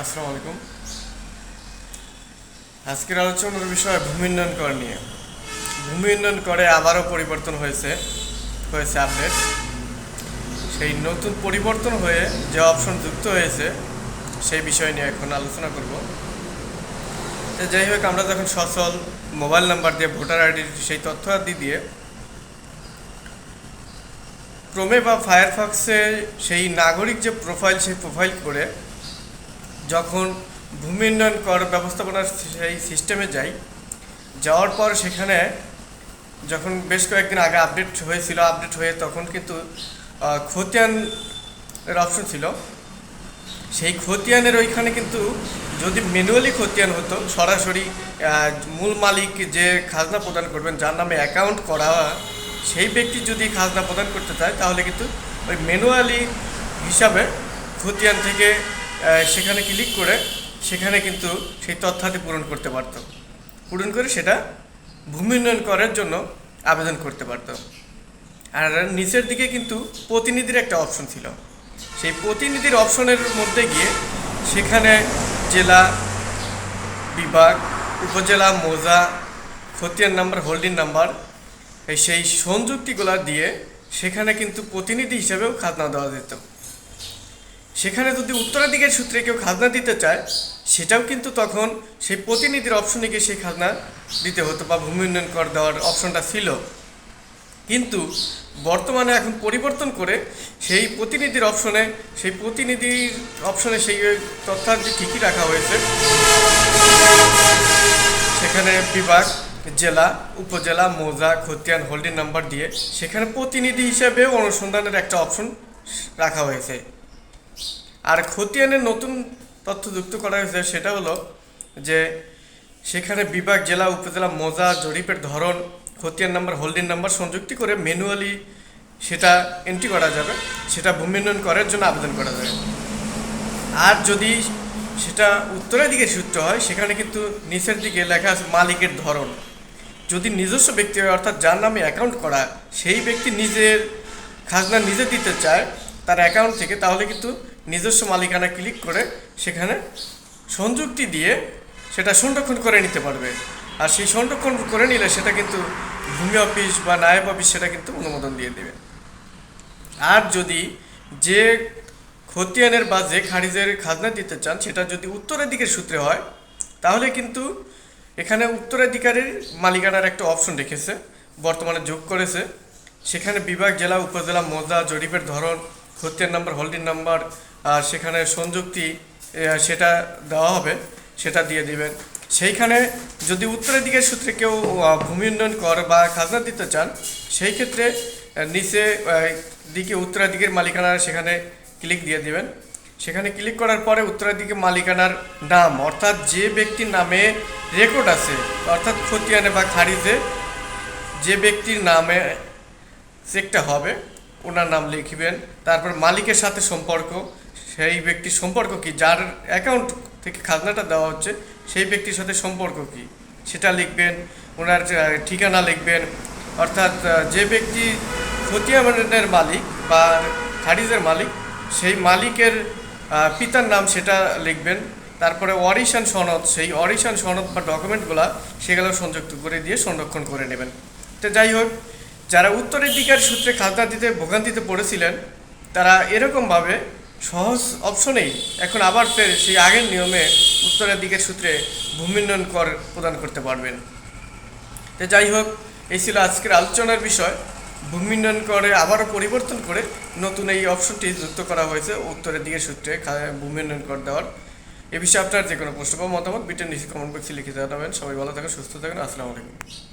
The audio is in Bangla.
আসসালামু আলাইকুম। আজকের আলোচনার বিষয় ভূমি উন্নয়ন কর নিয়ে। ভূমি উন্নয়ন করে আবারও পরিবর্তন হয়েছে হয়েছে আপডেট সেই নতুন পরিবর্তন হয়ে যে অপশন যুক্ত হয়েছে, সেই বিষয় নিয়ে এখন আলোচনা করব। তো যাই হোক, আমরা যখন সচল মোবাইল নাম্বার দিয়ে ভোটার আইডি সেই তথ্য আদি দিয়ে, ক্রমে বা ফায়ারফক্সে সেই নাগরিক যে প্রোফাইল সেই প্রোফাইল করে যখন ভূমি উন্নয়ন কর ব্যবস্থাপনার সেই সিস্টেমে যাই যাওয়ার পর সেখানে যখন বেশ কয়েকদিন আগে আপডেট হয়েছিল আপডেট হয়ে তখন কিন্তু আহ, খতিয়ান এর অপশন ছিল। সেই খতিয়ানের ওইখানে কিন্তু যদি ম্যানুয়ালি খতিয়ান হতো সরাসরি মূল মালিক যে খাজনা প্রদান করবেন যার নামে অ্যাকাউন্ট করা সেই ব্যক্তি যদি খাজনা প্রদান করতে চায় তাহলে কিন্তু ওই ম্যানুয়ালি হিসাবে খতিয়ান থেকে সেখানে ক্লিক করে সেখানে কিন্তু সেই তথ্যাদি পূরণ করতে পারতো। পূরণ করে সেটা ভূমি উন্নয়ন করার জন্য আবেদন করতে পারতো। আর নিচের দিকে কিন্তু প্রতিনিধির একটা অপশন ছিল। সেই প্রতিনিধির অপশনের মধ্যে গিয়ে সেখানে জেলা বিভাগ, উপজেলা মোজা, খতিয়ান নাম্বার হোল্ডিং নাম্বার সেই সংযুক্তিগুলা দিয়ে সেখানে কিন্তু প্রতিনিধি হিসেবেও খাতনা দেওয়া যেত। সেখানে যদি উত্তরাধিকার সূত্রে কেউ খাজনা দিতে চায়, সেটাও কিন্তু তখন সেই প্রতিনিধির অপশনে গিয়ে সেই খাজনা দিতে হতো বা ভূমি উন্নয়ন কর দেওয়ার অপশনটা ছিল। কিন্তু বর্তমানে এখন পরিবর্তন করে সেই প্রতিনিধির অপশনে সেই প্রতিনিধির অপশনে সেই তথ্যাদি ঠিকই রাখা হয়েছে। সেখানে বিভাগ, জেলা, উপজেলা, মৌজা, খতিয়ান হোল্ডিং নাম্বার দিয়ে সেখানে প্রতিনিধি হিসেবেও অনুসন্ধানের একটা অপশন রাখা হয়েছে। আর খতিয়ানের নতুন তথ্য যুক্ত করা হয়েছে সেটা হলো যে সেখানে বিভাগ, জেলা, উপজেলা, মৌজা, জরিপের ধরন, খতিয়ান নাম্বার হোল্ডিং নাম্বার সংযুক্তি করে ম্যানুয়ালি সেটা এন্ট্রি করা যাবে। সেটা ভূমি উন্নয়ন করার জন্য আবেদন করা যাবে। আর যদি সেটা উত্তরের দিকে সূত্র হয়, সেখানে কিন্তু নিচের দিকে লেখা আছে মালিকের ধরন। যদি নিজস্ব ব্যক্তি হয়, অর্থাৎ যার নামে অ্যাকাউন্ট করা, সেই ব্যক্তি নিজের খাজনা নিজে দিতে চায়, তার অ্যাকাউন্ট থেকে, তাহলে কিন্তু নিজস্ব মালিকানা ক্লিক করে সেখানে সংযুক্তি দিয়ে সেটা সংরক্ষণ করে নিতে পারবে। আর সেই সংরক্ষণ করে নিলে সেটা কিন্তু ভূমি অফিস বা নায়ব অফিস সেটা কিন্তু অনুমোদন দিয়ে দেবে। আর যদি যে খতিয়ানের বা যে খারিজের খাজনা দিতে চান, সেটা যদি উত্তরাধিকার সূত্রে হয়, তাহলে কিন্তু এখানে উত্তরাধিকারের মালিকানার একটা অপশন রেখেছে, বর্তমানে যোগ করেছে। সেখানে বিভাগ, জেলা, উপজেলা, মৌজা, জরিপের ধরন, খতিয়ান নাম্বার হোল্ডিং নাম্বার আর সেখানে সংযুক্তি সেটা দেওয়া হবে, সেটা দিয়ে দিবেন। সেইখানে যদি উত্তরাধিকার সূত্রে কেউ ভূমি উন্নয়ন কর বা খাজনা দিতে চান, সেই ক্ষেত্রে নিচে দিকে উত্তরাধিকার মালিকানার সেখানে ক্লিক দিয়ে দিবেন। সেখানে ক্লিক করার পরে উত্তরাধিকার মালিকানার নাম, অর্থাৎ যে ব্যক্তির নামে রেকর্ড আছে, অর্থাৎ খতিয়ানে বা খারিজে যে ব্যক্তির নামে চেকটা হবে, ওনার নাম লিখবেন। তারপর মালিকের সাথে সম্পর্ক সেই ব্যক্তির সম্পর্ক কি? যার অ্যাকাউন্ট থেকে খাজনাটা দেওয়া হচ্ছে, সেই ব্যক্তির সাথে সম্পর্ক কি? সেটা লিখবেন, ওনার ঠিকানা লিখবেন, অর্থাৎ যে ব্যক্তি খতিয়ানের মালিক বা খারিজের মালিক, সেই মালিকের পিতার নাম সেটা লিখবেন, তারপরে অরিশান সনদ, সেই অরিশান সনদ বা ডকুমেন্টগুলো সেগুলো সংযুক্ত করে দিয়ে সংরক্ষণ করে নেবেন। তো যাই হোক, যারা উত্তরাধিকার সূত্রে খাজনা দিতে, ভোগান্তিতে পড়েছিলেন, তারা এরকমভাবে সহজ অপশনেই এখন আবার ফের সেই আগের নিয়মে উত্তরাধিকার সূত্রে ভূমি উন্নয়ন কর প্রদান করতে পারবেন। তো যাই হোক, এই ছিল আজকের আলোচনার বিষয়। ভূমি উন্নয়ন করে আবারও পরিবর্তন করে নতুন এই অপশনটি যুক্ত করা হয়েছে উত্তরের দিকে সূত্রে খা- ভূমি উন্নয়ন কর দেওয়ার। এ বিষয়ে আপনার যে কোনো প্রশ্ন বা মতামত বিটের নিচে কমেন্ট বক্সে লিখে জানাবেন। সবাই ভালো থাকুন, সুস্থ থাকুন। আসসালামু আলাইকুম।